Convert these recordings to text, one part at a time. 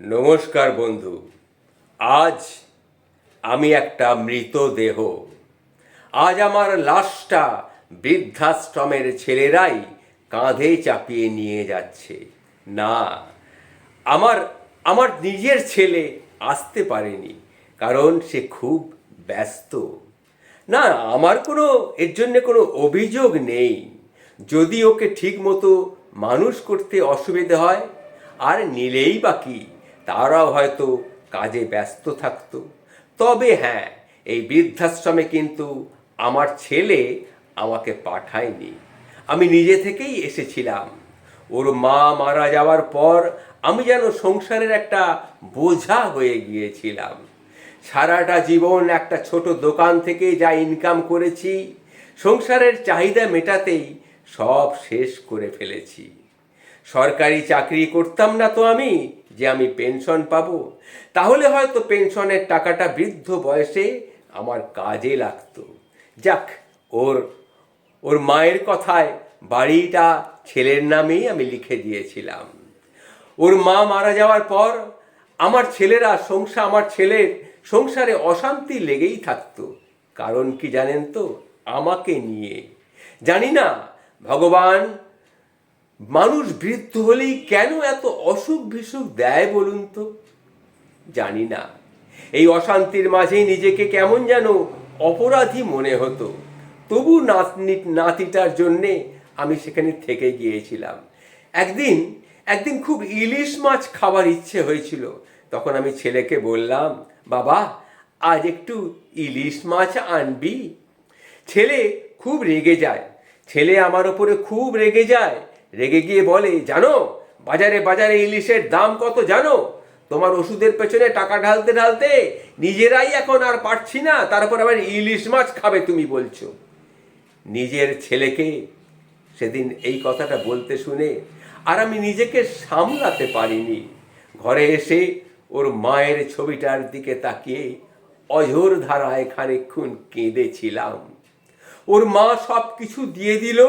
নমস্কার বন্ধু। আজ আমি একটা মৃতদেহ আজ আমার লাশটা বৃদ্ধাশ্রমের ছেলেরাই কাঁধে চাপিয়ে নিয়ে যাচ্ছে। না, আমার আমার নিজের ছেলে আসতে পারেনি, কারণ সে খুব ব্যস্ত। না, আমার কোনো, এর জন্যে কোনো অভিযোগ নেই। যদি ওকে ঠিক মতো মানুষ করতে অসুবিধে হয়, আর নিলেই বা কি? তারাও হয়তো কাজে ব্যস্ত থাকত। তবে হ্যাঁ এই বৃদ্ধাশ্রমে কিন্তু আমার ছেলে আমাকে পাঠায়নি। আমি নিজে থেকেই এসেছিলাম। ওর মা মারা যাওয়ার পর আমি যেন সংসারের একটা বোঝা হয়ে গিয়েছিলাম। সারাটা জীবন একটা ছোট দোকান থেকে যা ইনকাম করেছি, সংসারের চাহিদা মেটাতেই সব শেষ করে ফেলেছি। সরকারি চাকরি করতাম না তো আমি যে আমি পেনশন পাবো, তাহলে হয়তো পেনশনের টাকাটা বৃদ্ধ বয়সে আমার কাজে লাগতো। যাক, ওর ওর মায়ের কথায় বাড়িটা ছেলের নামেই আমি লিখে দিয়েছিলাম। ওর মা মারা যাওয়ার পর আমার ছেলেরা সংসার আমার ছেলের সংসারে অশান্তি লেগেই থাকতো। কারণ কি জানেন তো? আমাকে নিয়ে। জানি না, ভগবান মানুষ বৃদ্ধ হলেই কেন এত অসুখ বিসুখ দেয় বলুন তো? জানি না। এই অশান্তির মাঝেই নিজেকে কেমন যেন অপরাধী মনে হতো। তবু নাতনি, নাতিটার জন্যে আমি সেখানে থেকে গিয়েছিলাম। একদিন একদিন খুব ইলিশ মাছ খাবার ইচ্ছে হয়েছিল। তখন আমি ছেলেকে বললাম, বাবা, আজ একটু ইলিশ মাছ আনবি। ছেলে খুব রেগে যায়। ছেলে আমার ওপরে খুব রেগে যায়। রেগে গিয়ে বলে, জানো, বাজারে বাজারে ইলিশের দাম কত জানো? তোমার ওষুধের পেছনে টাকা ঢালতে ঢালতে নিজেরাই এখন আর পারছি না, তারপর আবার ইলিশ মাছ খাবে তুমি বলছো। নিজের ছেলেকে সেদিন এই কথাটা বলতে শুনে আর আমি নিজেকে সামলাতে পারিনি। ঘরে এসে ওর মায়ের ছবিটার দিকে তাকিয়ে অঝোর ধারায় খানিক্ষণ কেঁদেছিলাম। ওর মা সব কিছু দিয়ে দিল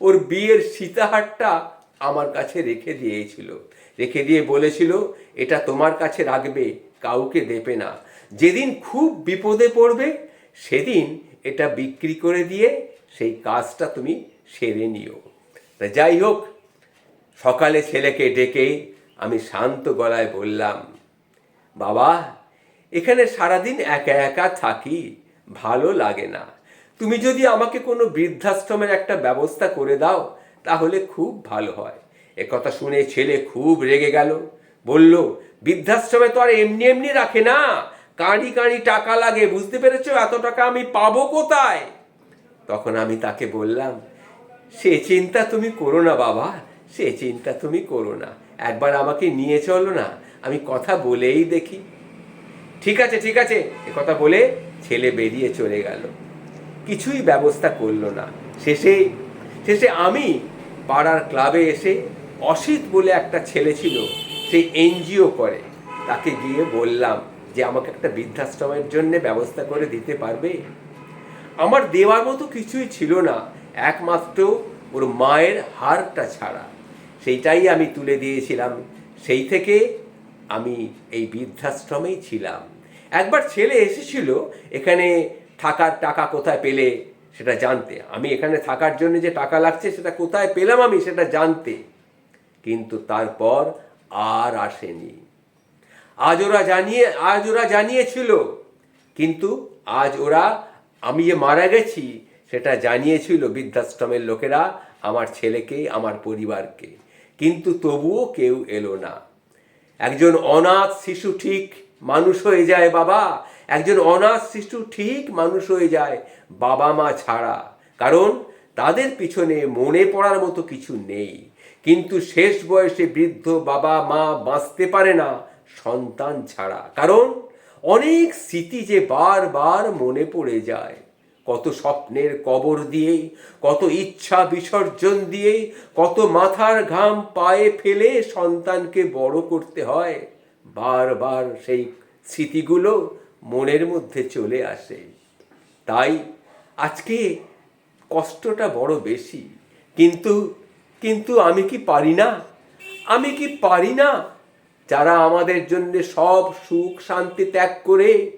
ওর বিয়ের সীতাহারটা আমার কাছে রেখে দিয়েছিল। রেখে দিয়ে বলেছিল, এটা তোমার কাছে রাখবে, কাউকে দেবে না। যেদিন খুব বিপদে পড়বে, সেদিন এটা বিক্রি করে দিয়ে সেই কাজটা তুমি সেরে নিও। তা যাই হোক, সকালে ছেলেকে ডেকে আমি শান্ত গলায় বললাম, বাবা, এখানে সারাদিন একা একা থাকি, ভালো লাগে না। তুমি যদি আমাকে কোনো বৃদ্ধাশ্রমের একটা ব্যবস্থা করে দাও, তাহলে খুব ভালো হয়। একথা শুনে ছেলে খুব রেগে গেল। বলল, বৃদ্ধাশ্রমে তো আর এমনি এমনি রাখে না। কাঁড়ি কাঁড়ি টাকা লাগে, বুঝতে পেরেছ? এত টাকা আমি পাবো কোথায়? তখন আমি তাকে বললাম, সে চিন্তা তুমি করো না বাবা, সে চিন্তা তুমি করো না। একবার আমাকে নিয়ে চলো না, আমি কথা বলেই দেখি। ঠিক আছে ঠিক আছে। কথা বলে ছেলে বেরিয়ে চলে গেল। কিছুই ব্যবস্থা করল না। শেষে শেষে আমি পাড়ার ক্লাবে এসে অসিত বলে একটা ছেলে ছিল, সে এনজিও করে। তাকে গিয়ে বললাম যে, আমাকে একটা বৃদ্ধাশ্রমের জন্য ব্যবস্থা করে দিতে পারবে? আমার দেওয়ার মতো কিছুই ছিল না। একমাত্র ওর মায়ের হারটা ছাড়া। সেইটাই আমি তুলে দিয়েছিলাম। সেই থেকে আমি এই বৃদ্ধাশ্রমেই ছিলাম। একবার ছেলে এসেছিল, এখানে থাকার টাকা কোথায় পেলে সেটা জানতে। আমি এখানে থাকার জন্য যে টাকা লাগছে সেটা কোথায় পেলাম আমি সেটা জানতে। কিন্তু তারপর আর আসেনি। আজ ওরা জানিয়ে, আজ ওরা জানিয়েছিল। কিন্তু আজ ওরা, আমি যে মারা গেছি সেটা জানিয়েছিল বৃদ্ধাশ্রমের লোকেরা, আমার ছেলেকে, আমার পরিবারকে। কিন্তু তবুও কেউ এলো না। একজন অনাথ শিশু ঠিক মানুষ হয়ে যায় বাবা। একজন অনাথ শিশু ঠিক মানুষ হয়ে যায় বাবা মা ছাড়া। কারণ তাদের পিছনে মনে পড়ার মতো কিছু নেই। কিন্তু শেষ বয়সে বৃদ্ধ বাবা মা বাঁচতে পারে না সন্তান ছাড়া। কারণ অনেক স্মৃতি যে বারবার মনে পড়ে যায়। কত স্বপ্নের কবর দিয়ে, কত ইচ্ছা বিসর্জন দিয়ে, কত মাথার ঘাম পায়ে ফেলে সন্তানকে বড় করতে হয়। বারবার সেই স্মৃতিগুলো মনের মধ্যে চলে আসে। তাই আজকে কষ্টটা বড় বেশি। কিন্তু কিন্তু আমি কি পারি না? আমি কি পারি না? যারা আমাদের জন্য সব সুখ শান্তি ত্যাগ করে,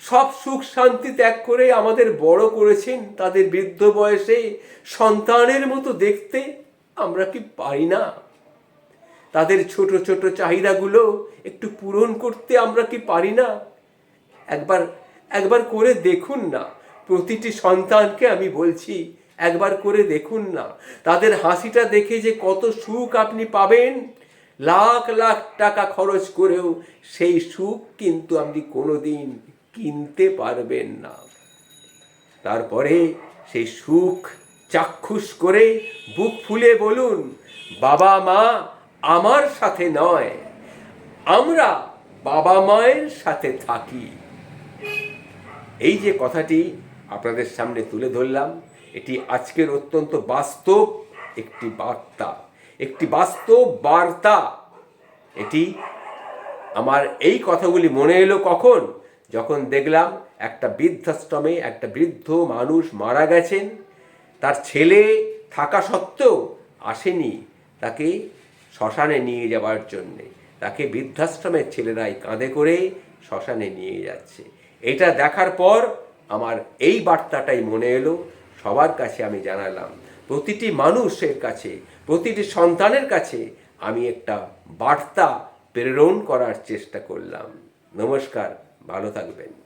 সব সুখ শান্তি ত্যাগ করে আমাদের বড় করেছেন, তাদের বৃদ্ধ বয়সে সন্তানের মতো দেখতে আমরা কি পারি না? তাদের ছোট ছোট চাহিদাগুলো একটু পূরণ করতে আমরা কি পারি না? একবার একবার করে দেখুন না। প্রতিটি সন্তানকে আমি বলছি, একবার করে দেখুন না। তাদের হাসিটা দেখে যে কত সুখ আপনি পাবেন, লাখ লাখ টাকা খরচ করেও সেই সুখ কিন্তু আপনি কোনোদিন কিনতে পারবেন না। তারপরে সেই সুখ চাক্ষুষ করে বুক ফুলে বলুন বাবা মা আমার সাথে নয়, আমরা বাবা মায়ের সাথে থাকি। এই যে কথাটি আপনাদের সামনে তুলে ধরলাম, এটি আজকের অত্যন্ত বাস্তব একটি বার্তা। একটি বাস্তব বার্তা। এটি আমার এই কথাগুলি মনে এলো কখন? যখন দেখলাম একটা বৃদ্ধাশ্রমে একটা বৃদ্ধ মানুষ মারা গেছেন। তার ছেলে থাকা সত্ত্বেও আসেনি। তাকে শ্মশানে নিয়ে যাওয়ার জন্যে। তাকে বৃদ্ধাশ্রমের ছেলেরাই কাঁধে করে শ্মশানে নিয়ে যাচ্ছে। এটা দেখার পর আমার এই বার্তাটাই মনে এলো, সবার কাছে আমি জানালাম, প্রতিটি মানুষের কাছে, প্রতিটি সন্তানের কাছে আমি একটা বার্তা প্রেরণ করার চেষ্টা করলাম। নমস্কার, ভালো থাকবেন।